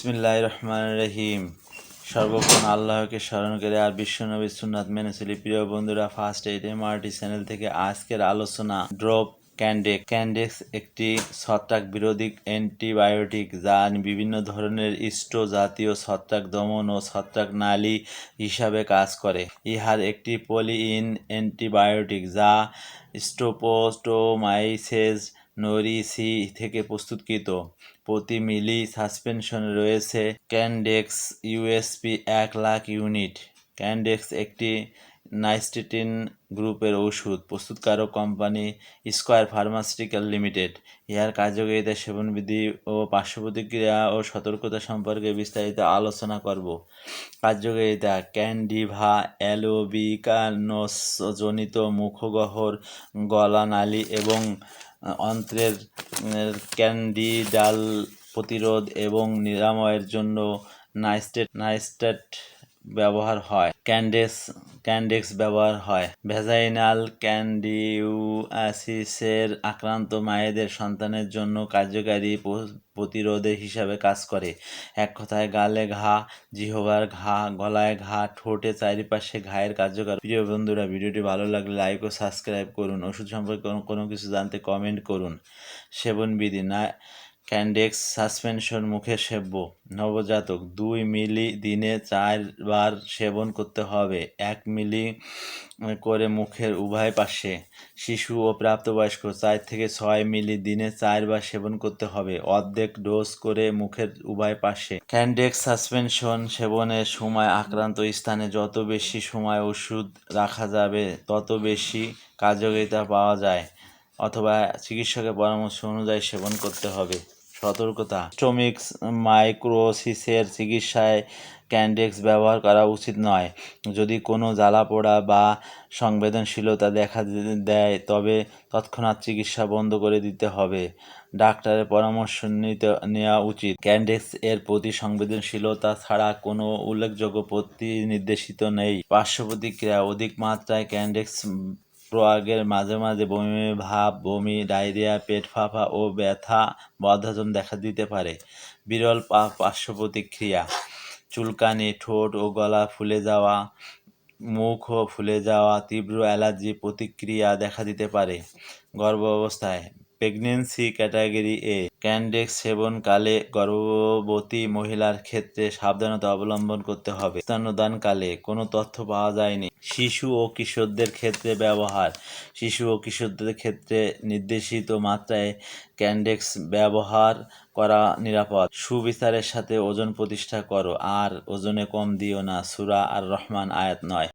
বিসমিল্লাহ রহমান রহিম সর্বক্ষণ আল্লাহকে স্মরণ করে আর বিশ্বনবী সুন্নাত মেনে চলি। প্রিয় বন্ধুরা ফার্স্ট এইট এমআরটি চ্যানেল থেকে আজকের আলোচনা ড্রপ ক্যান্ডেক ক্যান্ডেক্স একটি ছত্রাক বিরোধী অ্যান্টিবায়োটিক যা বিভিন্ন ধরনের ইষ্ট জাতীয় ছত্রাক দমন ও ছত্রাক নালী হিসাবে কাজ করে। ইহার একটি পলিইন অ্যান্টিবায়োটিক যা স্টোপোস্টোমাইসেস নরিসি থেকে প্রস্তুতকৃত। প্রতি মিলি সাসপেনশন রয়েছে ক্যান্ডেক্স ইউএসপি এক লাখ ইউনিট। ক্যান্ডেক্স একটি নাইস্টেটিন গ্রুপের ওষুধ। প্রস্তুতকারক কোম্পানি স্কয়ার ফার্মাসিউটিক্যাল লিমিটেড ইহার কার্যকারিতা, সেবনবিধি ও পার্শ্ব প্রতিক্রিয়া ও সতর্কতা সম্পর্কে বিস্তারিত আলোচনা করব। কার্যকারিতা ক্যান্ডিভা অ্যালোবিকানোস জনিত মুখগহ্বর, গলানালী এবং অন্ত্রের ক্যান্ডিডাল প্রতিরোধ এবং নিরাময়ের জন্য নাইস্টেট নাইস্টেট ব্যবহার হয়। ক্যান্ডেক্স ক্যান্ডেক্স ব্যবহার হয়। ভেজাইনাল ক্যান্ডিউআসিসের আক্রান্ত মায়েদের সন্তানের জন্য কার্যকারী প্রতিরোধে হিসাবে কাজ করে। এক কথায় গালে ঘা, জিহবার ঘা, গলায় ঘা, ঠোঁটে চারিপাশে ঘায়ের কার্যকর। প্রিয় বন্ধুরা, ভিডিওটি ভালো লাগলে লাইক ও সাবস্ক্রাইব করুন। ওষুধ সম্পর্কে কোনো কিছু জানতে কমেন্ট করুন। সেবনবিধি, না ক্যান্ডেক্স সাসপেনশন মুখে সেব্য। নবজাতক, দুই মিলি দিনে চারবার সেবন করতে হবে, এক মিলি করে মুখের উভয় পাশে। শিশু ও প্রাপ্তবয়স্ক, চার থেকে ছয় মিলি দিনে চারবার সেবন করতে হবে, অর্ধেক ডোজ করে মুখের উভয় পাশে। ক্যান্ডেক্স সাসপেনশন সেবনের সময় আক্রান্ত স্থানে যত বেশি সময় ওষুধ রাখা যাবে, তত বেশি কার্যকারিতা পাওয়া যায়, অথবা চিকিৎসকের পরামর্শ অনুযায়ী সেবন করতে হবে। সতর্কতা। স্টোমিক্স মাইক্রোসিসের চিকিৎসায় ক্যান্ডেক্স ব্যবহার করা উচিত নয়। যদি কোনো জ্বালা পোড়া বা সংবেদনশীলতা দেখা দেয়, তবে তৎক্ষণাৎ চিকিৎসা বন্ধ করে দিতে হবে। ডাক্তারের পরামর্শ নিতে, নেওয়া উচিত। ক্যান্ডেক্স এর প্রতি সংবেদনশীলতা ছাড়া কোনো উল্লেখযোগ্য প্রতি নির্দেশিত নেই। পার্শ্ব প্রতিক্রিয়া অধিক মাত্রায় ক্যান্ডেক্স প্রয়োগের মাঝে মাঝে বমি, ভাব, বমি, ডায়রিয়া, পেট ফাঁপা ও ব্যথা বদহজম দেখা দিতে পারে। বিরল পার্শ্ব প্রতিক্রিয়া চুলকানি, ঠোঁট ও গলা ফুলে যাওয়া মুখ ফুলে যাওয়া, তীব্র অ্যালার্জি প্রতিক্রিয়া দেখা দিতে পারে। গর্ভ অবস্থায় প্রেগনেন্সি ক্যাটাগরি এ ক্যান্ডেক্স সেবনকালে গর্ভবতী মহিলার ক্ষেত্রে সাবধানতা অবলম্বন করতে হবে। স্তন্যদানকালে কোনো তথ্য পাওয়া যায়নি। শিশু ও কিশোরদের ক্ষেত্রে ব্যবহার। শিশু ও কিশোরদের ক্ষেত্রে নির্দেশিত মাত্রায় ক্যান্ডেক্স ব্যবহার করা নিরাপদ। সুবিচারের সাথে ওজন প্রতিষ্ঠা করো। আর ওজনে কম দিও না। সুরা আর রহমান আয়াত নয়।